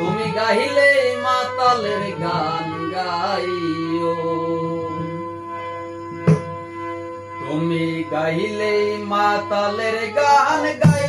তুমি গাহিলে মাতালের গান গাইও। তুমি গাইলে মাতালের গান গাই